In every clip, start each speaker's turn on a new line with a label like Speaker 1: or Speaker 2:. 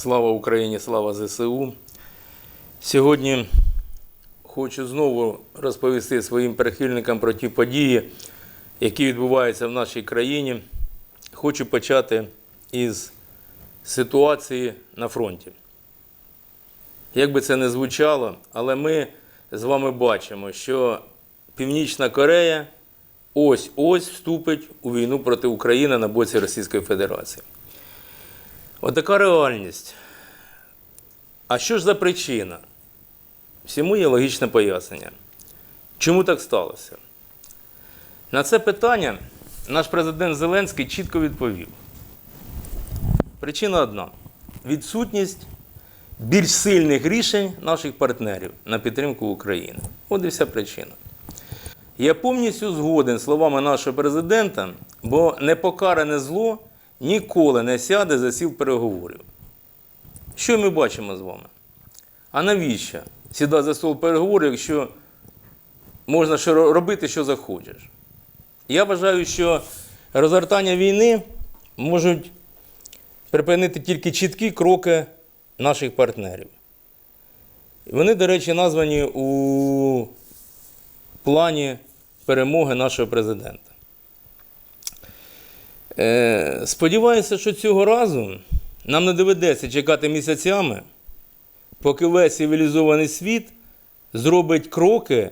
Speaker 1: Слава Україні, слава ЗСУ. Сьогодні хочу знову розповісти своїм прихильникам про ті події, які відбуваються в нашій країні. Хочу почати із ситуації на фронті. Як би це не звучало, але ми з вами бачимо, що Північна Корея ось-ось вступить у війну проти України на боці Російської Федерації. Отака реальність. А що ж за причина? Всьому є логічне пояснення. Чому так сталося? На це питання наш президент Зеленський чітко відповів. Причина одна: відсутність більш сильних рішень наших партнерів на підтримку України. От і вся причина. Я повністю згоден словами нашого президента, бо непокаране зло ніколи не сяде за сіл переговорів. Що ми бачимо з вами? А навіщо сідати за стол переговорів, якщо можна робити, що захочеш? Я вважаю, що розгортання війни можуть припинити тільки чіткі кроки наших партнерів. Вони, до речі, названі у плані перемоги нашого президента. Е, Сподіваюся, що цього разу нам не доведеться чекати місяцями, поки весь цивілізований світ зробить кроки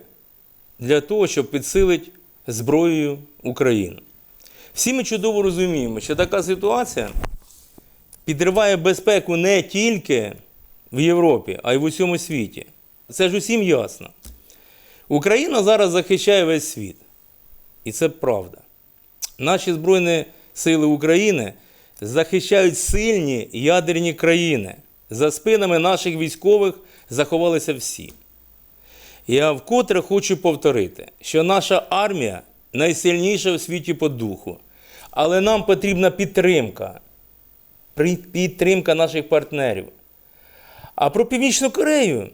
Speaker 1: для того, щоб підсилити зброєю Україну. Всі ми чудово розуміємо, що така ситуація підриває безпеку не тільки в Європі, а й в усьому світі. Це ж усім ясно. Україна зараз захищає весь світ. І це правда. Наші Збройні Сили України захищають сильні ядерні країни. За спинами наших військових заховалися всі. Я вкотре хочу повторити, що наша армія найсильніша у світі по духу. Але нам потрібна підтримка. Підтримка наших партнерів. А про Північну Корею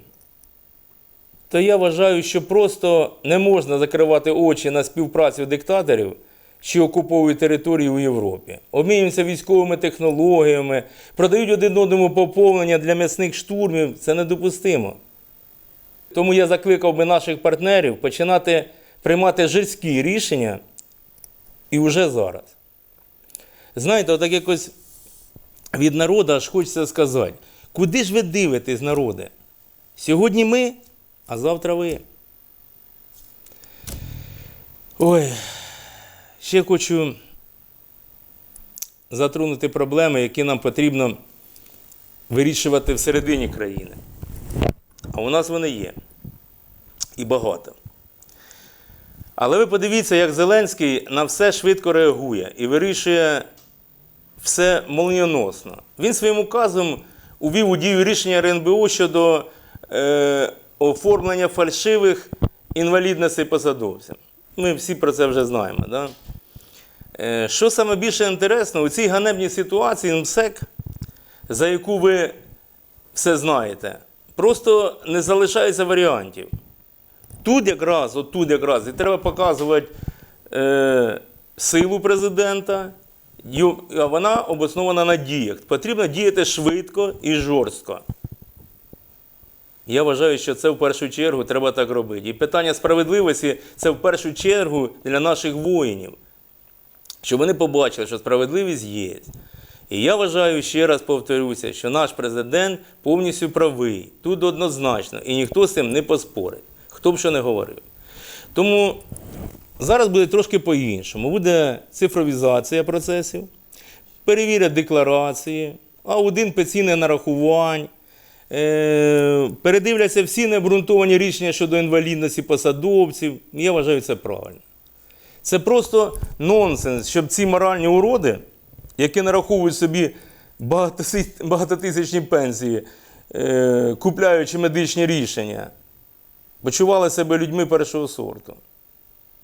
Speaker 1: то я вважаю, що просто не можна закривати очі на співпрацю диктаторів, що окуповують території у Європі. Обмінюються військовими технологіями, продають один одному поповнення для м'ясних штурмів. Це недопустимо. Тому я закликав би наших партнерів починати приймати жорсткі рішення і вже зараз. Знаєте, отак якось від народу аж хочеться сказати, куди ж ви дивитесь, народи? Сьогодні ми, а завтра ви. Ой, ще хочу затронути проблеми, які нам потрібно вирішувати всередині країни. А у нас вони є. І багато. Але ви подивіться, як Зеленський на все швидко реагує і вирішує все молніоносно. Він своїм указом увів у дію рішення РНБО щодо е, оформлення фальшивих інвалідностей посадовцям. Ми всі про це вже знаємо. Да? Е, що саме більше інтересно, у цій ганебній ситуації МСЕК, за яку ви все знаєте, просто не залишається варіантів. Тут якраз, от тут якраз, і треба показувати е, силу президента, а вона обоснована на діях. Потрібно діяти швидко і жорстко. Я вважаю, що це в першу чергу треба так робити. І питання справедливості це в першу чергу для наших воїнів, щоб вони побачили, що справедливість є. І я вважаю, ще раз повторюся, що наш президент повністю правий. Тут однозначно, і ніхто з цим не поспорить, хто б що не говорив. Тому зараз буде трошки по-іншому. Буде цифровізація процесів, перевірять декларації, аудит пенсійних нарахувань, е, передивляться всі необґрунтовані рішення щодо інвалідності посадовців. Я вважаю це правильно. Це просто нонсенс, щоб ці моральні уроди, які нараховують собі багатотисячні пенсії, е, купляючи медичні рішення, почували себе людьми першого сорту.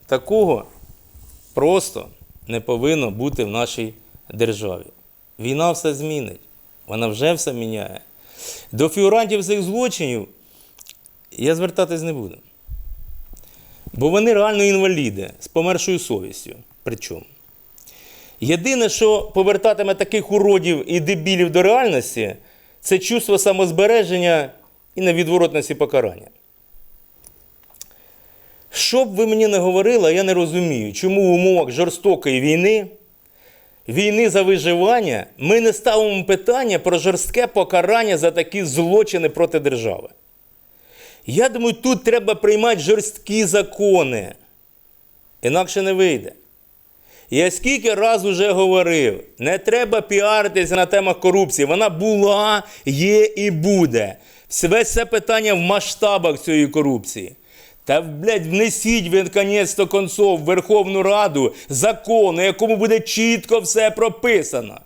Speaker 1: Такого просто не повинно бути в нашій державі. Війна все змінить, вона вже все міняє. До фігурантів цих злочинів я звертатись не буду. Бо вони реально інваліди з помершою совістю. Причому. Єдине, що повертатиме таких уродів і дебілів до реальності, це чувство самозбереження і невідворотності покарання. Що б ви мені не говорили, я не розумію, чому в умовах жорстокої війни, війни за виживання, ми не ставимо питання про жорстке покарання за такі злочини проти держави. Я думаю, тут треба приймати жорсткі закони. Інакше не вийде. Я скільки раз уже говорив, не треба піаритися на темах корупції. Вона була, є і буде. Весь це питання в масштабах цієї корупції. Та, блядь, внесіть ви, наконець-то, концов в Верховну Раду закон, на якому буде чітко все прописано.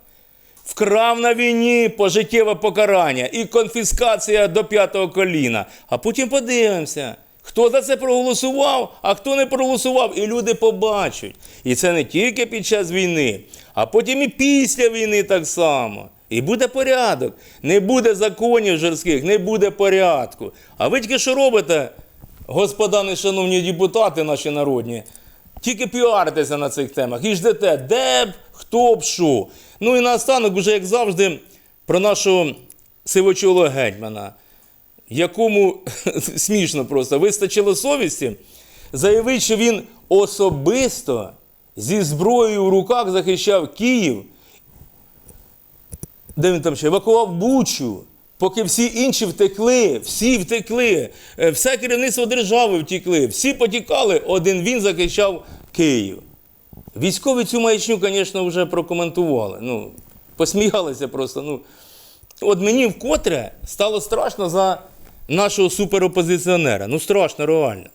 Speaker 1: Вкрав на війні пожиттєве покарання і конфіскація до п'ятого коліна. А потім подивимося, хто за це проголосував, а хто не проголосував, і люди побачать. І це не тільки під час війни, а потім і після війни так само. І буде порядок. Не буде законів жорстких, не буде порядку. А ви тільки що робите, господа нешановні депутати наші народні? Тільки піаритеся на цих темах і ждете, де б, хто б що. Ну і наостанок, уже як завжди, про нашого сивочолого гетьмана, якому смішно просто вистачило совісті, заявити, що він особисто зі зброєю в руках захищав Київ, де він там ще евакував Бучу. Поки всі інші втекли, всі втекли, е, все керівництво держави втекли, всі потікали, один він захищав Київ. Військові цю маячню, звісно, вже прокоментували. Ну, посміялися просто. Ну, от мені вкотре стало страшно за нашого суперопозиціонера. Ну, страшно, реально.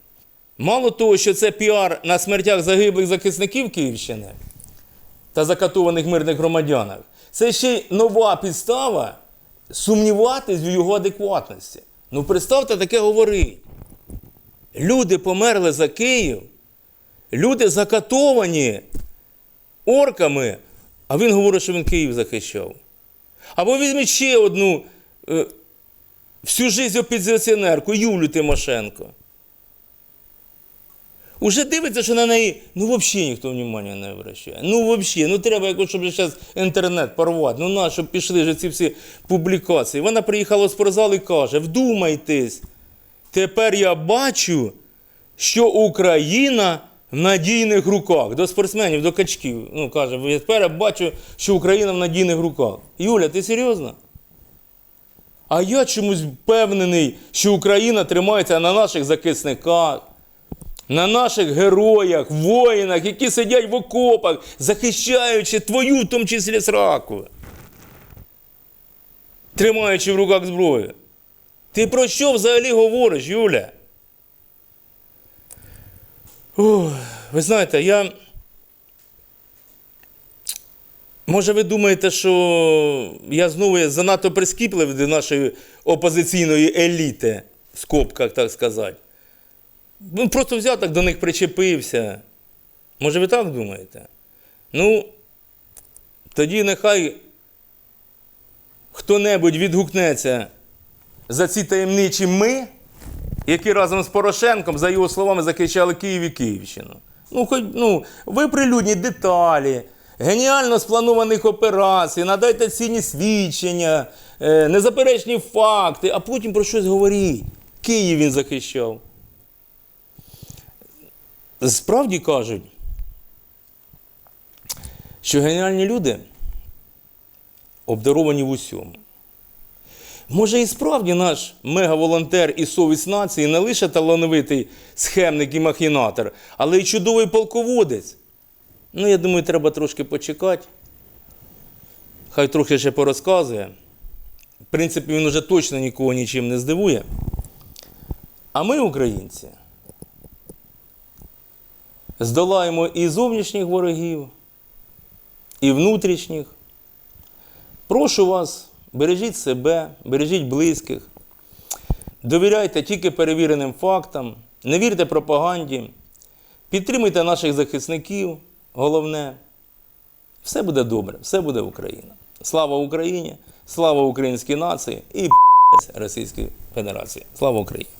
Speaker 1: Мало того, що це піар на смертях загиблих захисників Київщини та закатованих мирних громадянах, це ще й нова підстава сумніватись в його адекватності. Ну, представте, таке говорить. Люди померли за Київ, люди закатовані орками, а він говорить, що він Київ захищав. Або візьміть ще одну е, всю життя опозиціонерку Юлю Тимошенко. Уже дивиться, що на неї ну взагалі ніхто внимання не обращає. Ну взагалі, ну треба якось, щоб зараз інтернет порвати. Ну на, щоб пішли вже ці всі публікації. Вона приїхала в спортзал і каже: вдумайтесь, тепер я бачу, що Україна в надійних руках. До спортсменів, до качків. Ну, каже, тепер я бачу, що Україна в надійних руках. Юля, ти серйозно? А я чомусь впевнений, що Україна тримається на наших захисниках на наших героях, воїнах, які сидять в окопах, захищаючи твою, в тому числі сраку, тримаючи в руках зброю. Ти про що взагалі говориш, Юля? Ох, ви знаєте, я. Може, ви думаєте, що я знову занадто прискіпливий до нашої опозиційної еліти, в скобках, так сказати. Він просто взяв так до них причепився. Може, ви так думаєте? Ну, тоді нехай хто-небудь відгукнеться за ці таємничі ми, які разом з Порошенком, за його словами, захищали Київ і Київщину. Ну, хоч, ну, ви прилюдніть деталі, геніально спланованих операцій, надайте цінні свідчення, е, незаперечні факти, а потім про щось говоріть. Київ він захищав. Справді кажуть, що геніальні люди обдаровані в усьому. Може, і справді наш мегаволонтер і совість нації не лише талановитий схемник і махінатор, але й чудовий полководець. Ну, я думаю, треба трошки почекати. Хай трохи ще порозказує. В принципі, він уже точно нікого нічим не здивує. А ми, українці, здолаємо і зовнішніх ворогів, і внутрішніх. Прошу вас, бережіть себе, бережіть близьких, довіряйте тільки перевіреним фактам, не вірте пропаганді, підтримуйте наших захисників, головне. Все буде добре, все буде Україна. Слава Україні, слава українській нації і Російській Федерації. Слава Україні!